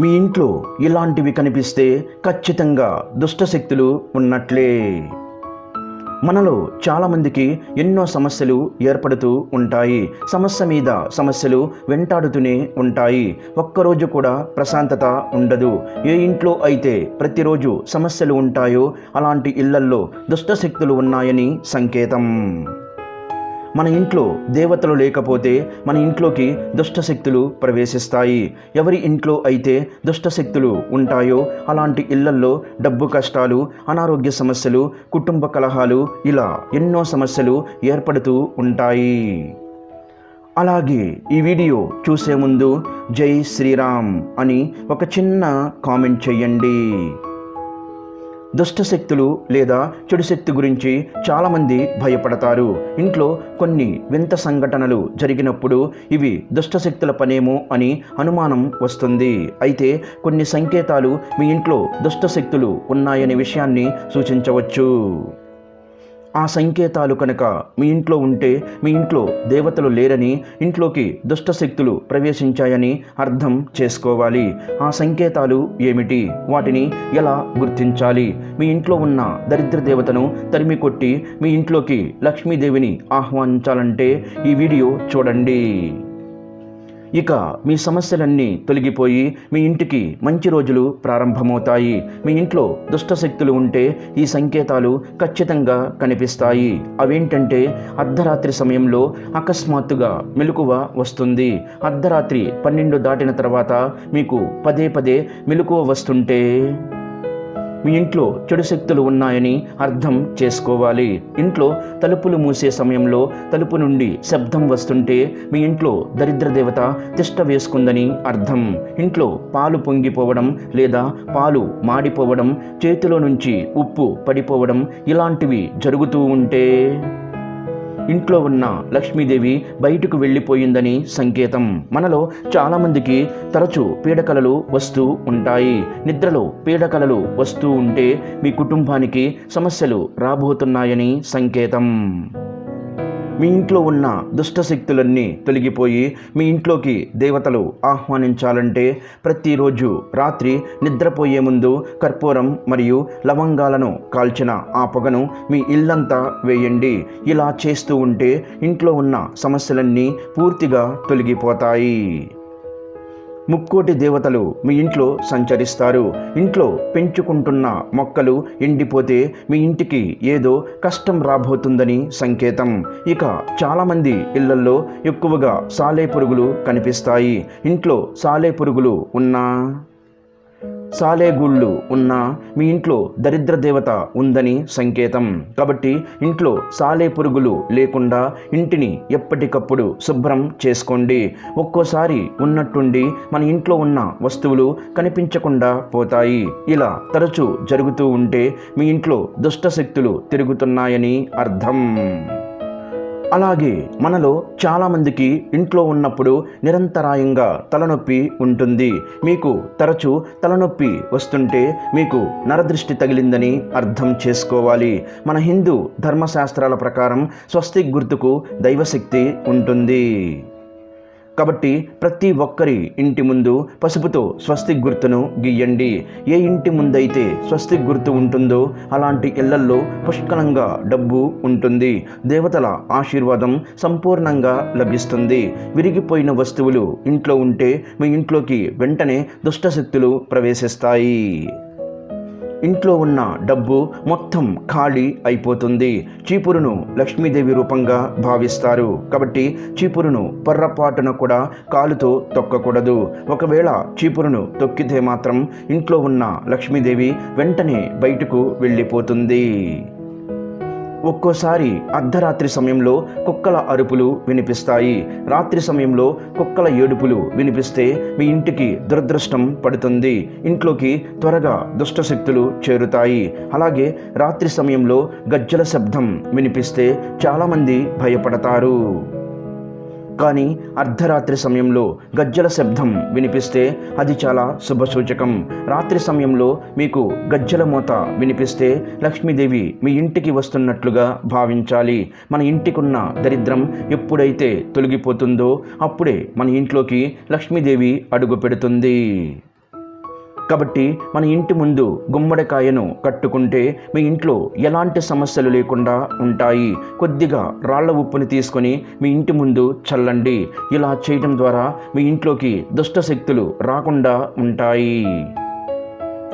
మీ ఇంట్లో ఇలాంటివి కనిపిస్తే ఖచ్చితంగా దుష్టశక్తులు ఉన్నట్లే. మనలో చాలామందికి ఎన్నో సమస్యలు ఏర్పడుతూ ఉంటాయి. సమస్య మీద సమస్యలు వెంటాడుతూనే ఉంటాయి. ఒక్కరోజు కూడా ప్రశాంతత ఉండదు. ఏ ఇంట్లో అయితే ప్రతిరోజు సమస్యలు ఉంటాయో అలాంటి ఇళ్ళల్లో దుష్టశక్తులు ఉన్నాయని సంకేతం. మన ఇంట్లో దేవతలు లేకపోతే మన ఇంట్లోకి దుష్టశక్తులు ప్రవేశిస్తాయి. ఎవరి ఇంట్లో అయితే దుష్టశక్తులు ఉంటాయో అలాంటి ఇళ్ళల్లో డబ్బు కష్టాలు అనారోగ్య సమస్యలు కుటుంబ కలహాలు ఇలా ఎన్నో సమస్యలు ఏర్పడుతూ ఉంటాయి. అలాగే ఈ వీడియో చూసే ముందు జై శ్రీరామ్ అని ఒక చిన్న కామెంట్ చెయ్యండి దుష్టశక్తులు లేదా చెడు శక్తి గురించి చాలామంది భయపడతారు. ఇంట్లో కొన్ని వింత సంఘటనలు జరిగినప్పుడు ఇవి దుష్టశక్తుల పనేమో అని అనుమానం వస్తుంది. అయితే కొన్ని సంకేతాలు మీ ఇంట్లో దుష్టశక్తులు ఉన్నాయనే విషయాన్ని సూచించవచ్చు. ఆ సంకేతాలు కనుక మీ ఇంట్లో ఉంటే మీ ఇంట్లో దేవతలు లేరని ఇంట్లోకి దుష్టశక్తులు ప్రవేశించాయని అర్థం చేసుకోవాలి. ఆ సంకేతాలు ఏమిటి? వాటిని ఎలా గుర్తించాలి? మీ ఇంట్లో ఉన్న దరిద్ర దేవతను తరిమి కొట్టి మీ ఇంట్లోకి లక్ష్మీదేవిని ఆహ్వానించాలంటే ఈ వీడియో చూడండి. ఇక మీ సమస్యలన్నీ తొలగిపోయి మీ ఇంటికి మంచి రోజులు ప్రారంభమవుతాయి. మీ ఇంట్లో దుష్టశక్తులు ఉంటే ఈ సంకేతాలు ఖచ్చితంగా కనిపిస్తాయి. అవేంటంటే అర్ధరాత్రి సమయంలో అకస్మాత్తుగా మెలకువ వస్తుంది. అర్ధరాత్రి పన్నెండు దాటిన తర్వాత మీకు పదే పదే మెలకువ వస్తుంటే మీ ఇంట్లో చెడు శక్తులు ఉన్నాయని అర్థం చేసుకోవాలి. ఇంట్లో తలుపులు మూసే సమయంలో తలుపు నుండి శబ్దం వస్తుంటే మీ ఇంట్లో దరిద్ర దేవత తిష్ట వేసుకుందని అర్థం. ఇంట్లో పాలు పొంగిపోవడం లేదా పాలు మాడిపోవడం చేతిలో నుంచి ఉప్పు పడిపోవడం ఇలాంటివి జరుగుతూ ఉంటే ఇంట్లో ఉన్న లక్ష్మీదేవి బయటకు వెళ్ళిపోయిందని సంకేతం. మనలో చాలామందికి తరచూ పీడకలలు వస్తూ ఉంటాయి. నిద్రలో పీడకలలు వస్తూ ఉంటే మీ కుటుంబానికి సమస్యలు రాబోతున్నాయని సంకేతం. మీ ఇంట్లో ఉన్న దుష్టశక్తులన్నీ తొలగిపోయి మీ ఇంట్లోకి దేవతలు ఆహ్వానించాలంటే ప్రతిరోజు రాత్రి నిద్రపోయే ముందు కర్పూరం మరియు లవంగాలను కాల్చిన ఆ పొగను మీ ఇల్లంతా వేయండి. ఇలా చేస్తూ ఉంటే ఇంట్లో ఉన్న సమస్యలన్నీ పూర్తిగా తొలగిపోతాయి. ముక్కోటి దేవతలు మీ ఇంట్లో సంచరిస్తారు. ఇంట్లో పెంచుకుంటున్న మొక్కలు ఎండిపోతే మీ ఇంటికి ఏదో కష్టం రాబోతుందని సంకేతం. ఇక చాలామంది ఇళ్ళల్లో ఎక్కువగా సాలే పురుగులు కనిపిస్తాయి. ఇంట్లో సాలే పురుగులు ఉన్నా సాలేగుళ్ళు ఉన్న మీ ఇంట్లో దరిద్ర దేవత ఉందని సంకేతం. కాబట్టి ఇంట్లో సాలే పురుగులు లేకుండా ఇంటిని ఎప్పటికప్పుడు శుభ్రం చేసుకోండి. ఒక్కోసారి ఉన్నట్టుండి మన ఇంట్లో ఉన్న వస్తువులు కనిపించకుండా పోతాయి. ఇలా తరచూ జరుగుతూ ఉంటే మీ ఇంట్లో దుష్టశక్తులు తిరుగుతున్నాయని అర్థం. అలాగే మనలో చాలామందికి ఇంట్లో ఉన్నప్పుడు నిరంతరాయంగా తలనొప్పి ఉంటుంది. మీకు తరచూ తలనొప్పి వస్తుంటే మీకు నరదృష్టి తగిలిందని అర్థం చేసుకోవాలి. మన హిందూ ధర్మశాస్త్రాల ప్రకారం స్వస్తిక్ గుర్తుకు దైవశక్తి ఉంటుంది. కాబట్టి ప్రతి ఒక్కరి ఇంటి ముందు పసుపుతో స్వస్తిక్ గుర్తును గీయండి. ఏ ఇంటి ముందైతే స్వస్తిక్ గుర్తు ఉంటుందో అలాంటి ఇళ్ళల్లో పుష్కలంగా డబ్బు ఉంటుంది. దేవతల ఆశీర్వాదం సంపూర్ణంగా లభిస్తుంది. విరిగిపోయిన వస్తువులు ఇంట్లో ఉంటే మీ ఇంట్లోకి వెంటనే దుష్టశక్తులు ప్రవేశిస్తాయి. ఇంట్లో ఉన్న డబ్బు మొత్తం ఖాళీ అయిపోతుంది. చీపురును లక్ష్మీదేవి రూపంగా భావిస్తారు. కాబట్టి చీపురును పొర్రపాటున కూడా కాలుతో తొక్కకూడదు. ఒకవేళ చీపురును తొక్కితే మాత్రం ఇంట్లో ఉన్న లక్ష్మీదేవి వెంటనే బయటకు వెళ్ళిపోతుంది. ఒక్కోసారి అర్ధరాత్రి సమయంలో కుక్కల అరుపులు వినిపిస్తాయి. రాత్రి సమయంలో కుక్కల ఏడుపులు వినిపిస్తే మీ ఇంటికి దురదృష్టం పడుతుంది. ఇంట్లోకి త్వరగా దుష్టశక్తులు చేరుతాయి. అలాగే రాత్రి సమయంలో గజ్జల శబ్దం వినిపిస్తే చాలామంది భయపడతారు. కానీ అర్ధరాత్రి సమయంలో గజ్జల శబ్దం వినిపిస్తే అది చాలా శుభసూచకం. రాత్రి సమయంలో మీకు గజ్జల మోత వినిపిస్తే లక్ష్మీదేవి మీ ఇంటికి వస్తున్నట్లుగా భావించాలి. మన ఇంటికున్న దరిద్రం ఎప్పుడైతే తొలగిపోతుందో అప్పుడే మన ఇంట్లోకి లక్ష్మీదేవి అడుగు పెడుతుంది. కాబట్టి మన ఇంటి ముందు గుమ్మడికాయను కట్టుకుంటే మీ ఇంట్లో ఎలాంటి సమస్యలు లేకుండా ఉంటాయి. కొద్దిగా రాళ్ళ ఉప్పుని తీసుకొని మీ ఇంటి ముందు చల్లండి. ఇలా చేయడం ద్వారా మీ ఇంట్లోకి దుష్ట శక్తులు రాకుండా ఉంటాయి.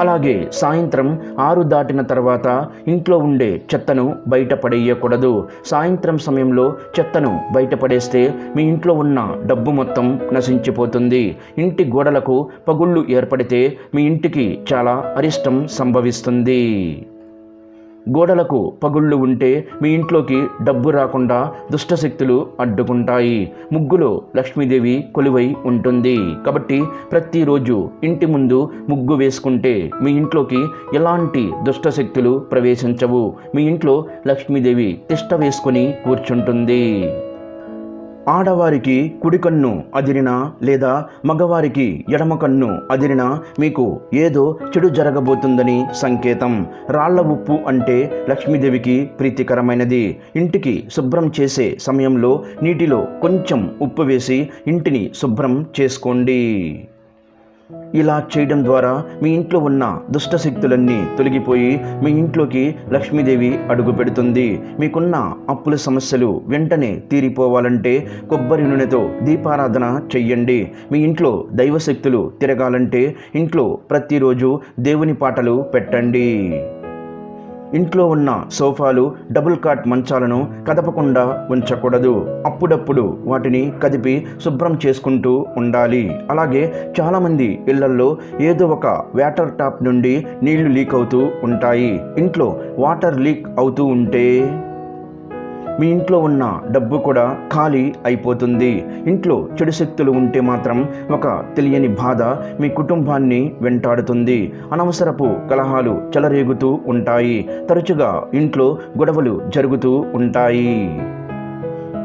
అలాగే సాయంత్రం ఆరు దాటిన తర్వాత ఇంట్లో ఉండే చెత్తను బయట పడేయకూడదు సాయంత్రం సమయంలో చెత్తను బయట పడేస్తే మీ ఇంట్లో ఉన్న డబ్బు మొత్తం నశించిపోతుంది. ఇంటి గోడలకు పగుళ్ళు ఏర్పడితే మీ ఇంటికి చాలా అరిష్టం సంభవిస్తుంది. గోడలకు పగుళ్ళు ఉంటే మీ ఇంట్లోకి డబ్బు రాకుండా దుష్టశక్తులు అడ్డుకుంటాయి. ముగ్గులో లక్ష్మీదేవి కొలువై ఉంటుంది. కాబట్టి ప్రతిరోజు ఇంటి ముందు ముగ్గు వేసుకుంటే మీ ఇంట్లోకి ఎలాంటి దుష్టశక్తులు ప్రవేశించవు. మీ ఇంట్లో లక్ష్మీదేవి తిష్ట వేసుకొని కూర్చుంటుంది. ఆడవారికి కుడికన్ను అదిరినా లేదా మగవారికి ఎడమ కన్ను అదిరినా మీకు ఏదో చెడు జరగబోతుందని సంకేతం. రాళ్ళ ఉప్పు అంటే లక్ష్మీదేవికి ప్రీతికరమైనది. ఇంటికి శుభ్రం చేసే సమయంలో నీటిలో కొంచెం ఉప్పు వేసి ఇంటిని శుభ్రం చేసుకోండి. ఇలా చేయడం ద్వారా మీ ఇంట్లో ఉన్న దుష్ట శక్తులన్నీ తొలగిపోయి మీ ఇంట్లోకి లక్ష్మీదేవి అడుగు పెడుతుంది. మీకున్న అప్పుల సమస్యలు వెంటనే తీరిపోవాలంటే కొబ్బరి నూనెతో దీపారాధన చెయ్యండి. మీ ఇంట్లో దైవశక్తులు తిరగాలంటే ఇంట్లో ప్రతిరోజు దేవుని పాటలు పెట్టండి. ఇంట్లో ఉన్న సోఫాలు డబుల్ కాట్ మంచాలను కదపకుండా ఉంచకూడదు. అప్పుడప్పుడు వాటిని కదిపి శుభ్రం చేసుకుంటూ ఉండాలి. అలాగే చాలామంది ఇళ్ళల్లో ఏదో ఒక వాటర్ టాప్ నుండి నీళ్ళు లీక్ అవుతూ ఉంటాయి. ఇంట్లో వాటర్ లీక్ అవుతూ ఉంటే మీ ఇంట్లో ఉన్న డబ్బు కూడా ఖాళీ అయిపోతుంది. ఇంట్లో చెడు శక్తులు ఉంటే మాత్రం ఒక తెలియని బాధ మీ కుటుంబాన్ని వెంటాడుతుంది. అనవసరపు కలహాలు చెలరేగుతూ ఉంటాయి. తరచుగా ఇంట్లో గొడవలు జరుగుతూ ఉంటాయి.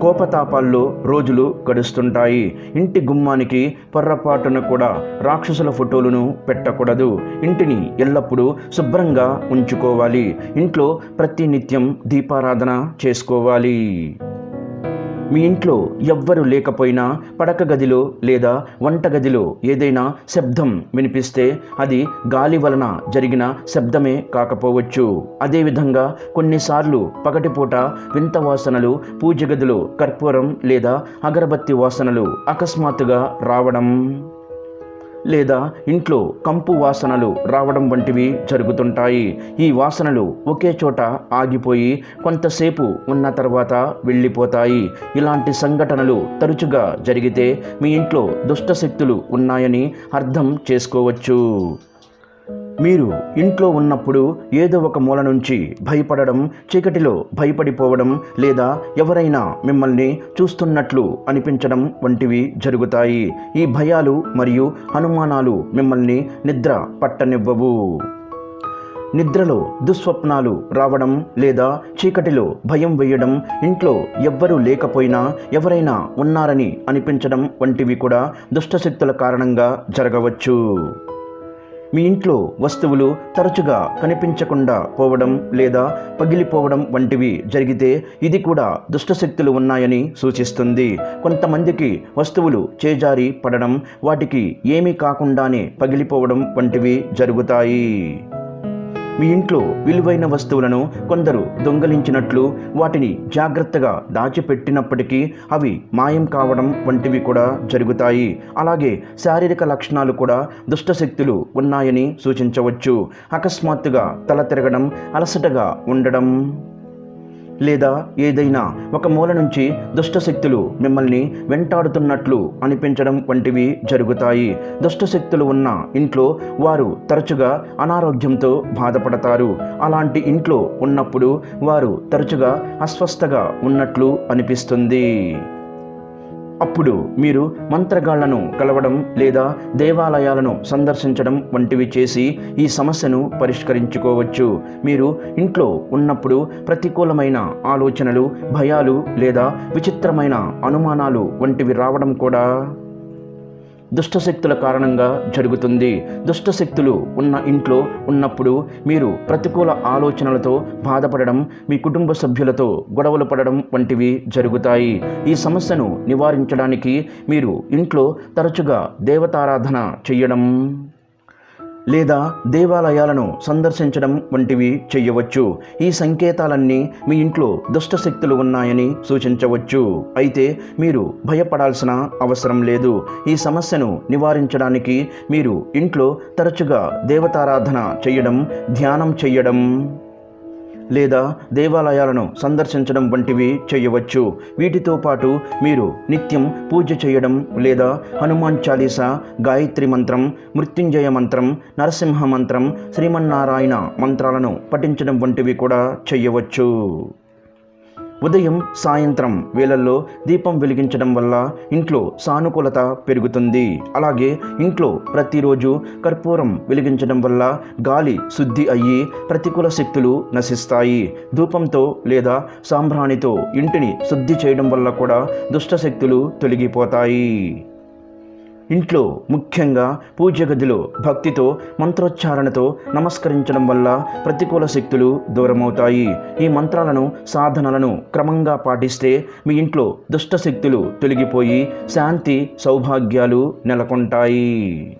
కోపతాపాల్లో రోజులు గడుస్తుంటాయి. ఇంటి గుమ్మానికి పొర్రపాటున కూడా రాక్షసుల ఫోటోలను పెట్టకూడదు. ఇంటిని ఎల్లప్పుడూ శుభ్రంగా ఉంచుకోవాలి. ఇంట్లో ప్రతినిత్యం దీపారాధన చేసుకోవాలి. మీ ఇంట్లో ఎవ్వరు లేకపోయినా పడక గదిలో లేదా వంటగదిలో ఏదైనా శబ్దం వినిపిస్తే అది గాలి వలన జరిగిన శబ్దమే కాకపోవచ్చు. అదేవిధంగా కొన్నిసార్లు పగటిపూట వింత వాసనలు పూజ గదిలో కర్పూరం లేదా అగరబత్తి వాసనలు అకస్మాత్తుగా రావడం. లేదా ఇంట్లో కంపు వాసనలు రావడం వంటివి జరుగుతుంటాయి. ఈ వాసనలు ఒకే చోట ఆగిపోయి కొంతసేపు ఉన్న తర్వాత వెళ్ళిపోతాయి. ఇలాంటి సంఘటనలు తరచుగా జరిగితే మీ ఇంట్లో దుష్టశక్తులు ఉన్నాయని అర్థం చేసుకోవచ్చు. మీరు ఇంట్లో ఉన్నప్పుడు ఏదో ఒక మూల నుంచి భయపడడం చీకటిలో భయపడిపోవడం లేదా ఎవరైనా మిమ్మల్ని చూస్తున్నట్లు అనిపించడం వంటివి జరుగుతాయి. ఈ భయాలు మరియు అనుమానాలు మిమ్మల్ని నిద్ర పట్టనివ్వవు. నిద్రలో దుస్వప్నాలు రావడం లేదా చీకటిలో భయం వేయడం ఇంట్లో ఎవ్వరూ లేకపోయినా ఎవరైనా ఉన్నారని అనిపించడం వంటివి కూడా దుష్టశక్తుల కారణంగా జరగవచ్చు. మీ ఇంట్లో వస్తువులు తరచుగా కనిపించకుండా పోవడం లేదా పగిలిపోవడం వంటివి జరిగితే ఇది కూడా దుష్టశక్తులు ఉన్నాయని సూచిస్తుంది. కొంతమందికి వస్తువులు చేజారి పడడం వాటికి ఏమీ కాకుండానే పగిలిపోవడం వంటివి జరుగుతాయి. మీ ఇంట్లో విలువైన వస్తువులను కొందరు దొంగలించినట్లు వాటిని జాగ్రత్తగా దాచిపెట్టినప్పటికీ అవి మాయం కావడం వంటివి కూడా జరుగుతాయి. అలాగే శారీరక లక్షణాలు కూడా దుష్టశక్తులు ఉన్నాయని సూచించవచ్చు. అకస్మాత్తుగా తల తిరగడం అలసటగా ఉండడం లేదా ఏదైనా ఒక మూల నుంచి దుష్టశక్తులు మిమ్మల్ని వెంటాడుతున్నట్లు అనిపించడం వంటివి జరుగుతాయి. దుష్టశక్తులు ఉన్న ఇంట్లో వారు తరచుగా అనారోగ్యంతో బాధపడతారు. అలాంటి ఇంట్లో ఉన్నప్పుడు వారు తరచుగా అస్వస్థగా ఉన్నట్లు అనిపిస్తుంది. అప్పుడు మీరు మంత్రగాళ్ళను కలవడం లేదా దేవాలయాలను సందర్శించడం వంటివి చేసి ఈ సమస్యను పరిష్కరించుకోవచ్చు. మీరు ఇంట్లో ఉన్నప్పుడు ప్రతికూలమైన ఆలోచనలు భయాలు లేదా విచిత్రమైన అనుమానాలు వంటివి రావడం కూడా దుష్టశక్తుల కారణంగా జరుగుతుంది. దుష్టశక్తులు ఉన్న ఇంట్లో ఉన్నప్పుడు మీరు ప్రతికూల ఆలోచనలతో బాధపడడం మీ కుటుంబ సభ్యులతో గొడవలు పడడం వంటివి జరుగుతాయి. ఈ సమస్యను నివారించడానికి మీరు ఇంట్లో తరచుగా దేవతారాధన చెయ్యడం లేదా దేవాలయాలను సందర్శించడం వంటివి చేయవచ్చు. ఈ సంకేతాలన్నీ మీ ఇంట్లో దుష్ట శక్తులు ఉన్నాయని సూచించవచ్చు. అయితే మీరు భయపడాల్సిన అవసరం లేదు. ఈ సమస్యను నివారించడానికి మీరు ఇంట్లో తరచుగా దేవతారాధన చేయడం ధ్యానం చేయడం లేదా దేవాలయాలను సందర్శించడం వంటివి చేయవచ్చు. వీటితో పాటు మీరు నిత్యం పూజ చేయడం లేదా హనుమాన్ చాలీసా గాయత్రి మంత్రం మృత్యుంజయ మంత్రం నరసింహ మంత్రం శ్రీమన్నారాయణ మంత్రాలను పఠించడం వంటివి కూడా చేయవచ్చు. ఉదయం సాయంత్రం వేళల్లో దీపం వెలిగించడం వల్ల ఇంట్లో సానుకూలత పెరుగుతుంది. అలాగే ఇంట్లో ప్రతిరోజు కర్పూరం వెలిగించడం వల్ల గాలి శుద్ధి అయ్యి ప్రతికూల శక్తులు నశిస్తాయి. ధూపంతో లేదా సాంబ్రాణితో ఇంటిని శుద్ధి చేయడం వల్ల కూడా దుష్ట శక్తులు తొలగిపోతాయి. ఇంట్లో ముఖ్యంగా పూజ గదిలో భక్తితో మంత్రోచ్చారణతో నమస్కరించడం వల్ల ప్రతికూల శక్తులు దూరమవుతాయి. ఈ మంత్రాలను సాధనలను క్రమంగా పాటిస్తే మీ ఇంట్లో దుష్ట శక్తులు తొలగిపోయి శాంతి సౌభాగ్యాలు నెలకొంటాయి.